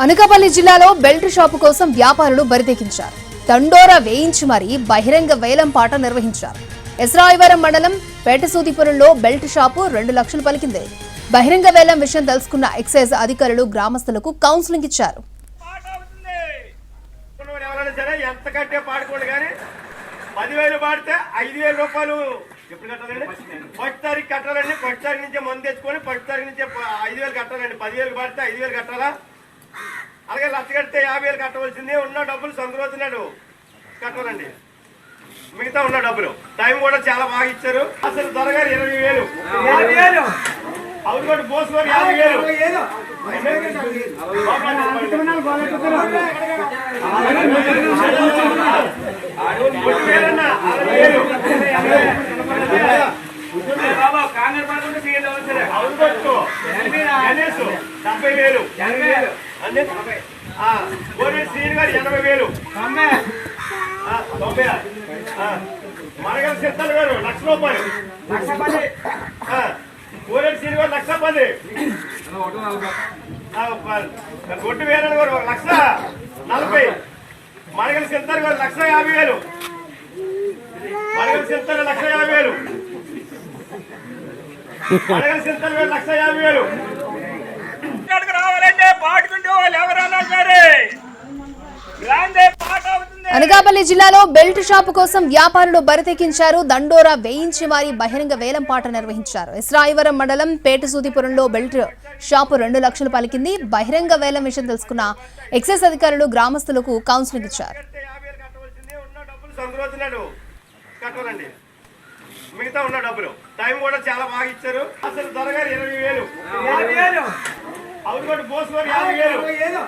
అనకాపల్లి జిల్లాలో belt shop కోసం వ్యాపారులు బరిదెక్కించారు దండోరా వేయించి మరీ బహిరంగ వేలం పాట నిర్వహించారు. ఎస్రాయవరం మండలం పేటసూదిపురంలో బెల్ట్ షాపు రెండు లక్షలు పలికింది. బహిరంగ వేలం విషయం తెలుసుకున్న ఎక్సైజ్ అధికారులు గ్రామస్తులకు కౌన్సిలింగ్ ఇచ్చారు. పాట అవుతుంది కానీ పదివేలు పాడితే ఐదు వేల రూపాయలు. ఎప్పుడు కట్టాలండి? ఫస్ట్ తారీఖు కట్టాలండి. ఫస్ట్ తారీఖు నుంచే మందు తెచ్చుకొని ఫస్ట్ తారీఖు నుంచే ఐదు వేలు కట్టాలండి. పదివేలు పాడితే ఐదు వేలు కట్టాలా? అలాగే లక్ష కడితే యాభై వేలు కట్టవలసిందే. ఉన్న డబ్బులు సంక్రోతున్నాడు కట్టాలండి మిగతా ఉన్న డబ్బులు. టైం కూడా చాలా బాగా ఇచ్చారు. అసలు త్వరగా ఇరవై వేలు. అవును కూడా గారు యాభై వేలు. డెబ్బై వేలు. అంటే గోరెడ్డి శ్రీని గారు ఎనభై వేలు. తొంభై. మనగల సిద్ధాలు గారు లక్ష రూపాయలు. ఆ, గోరెడ్డి శ్రీని గారు లక్ష పది. గొడ్డు వేరే గారు ఒక లక్ష. నలభై. మనగల సిద్ధాలు గారు లక్ష యాభై వేలు. మనగల సిద్ధాలు లక్ష యాభై వేలు. మనగల సిద్ధాలు గారు లక్ష యాభై వేలు. అనకాపల్లి జిల్లాలో బెల్ట్ షాపు కోసం వ్యాపారులు బరితెకించారు దండోరా వేయించి మారి బహిరంగ వేలం పాట నిర్వహించారు. ఇస్రాయివరం మండలం పేటసూదిపురంలో బెల్ట్ షాపు రెండు లక్షలు పలికింది. బహిరంగ వేలం విషయం తెలుసుకున్న ఎక్సైజ్ అధికారులు గ్రామస్తులకు కౌన్సిలింగ్ ఇచ్చారు. మిగతా ఉన్న డబ్బులు. టైం కూడా చాలా బాగా ఇచ్చారు. అసలు త్వరగా ఇరవై వేలు. అవును గారు యాభై వేలు.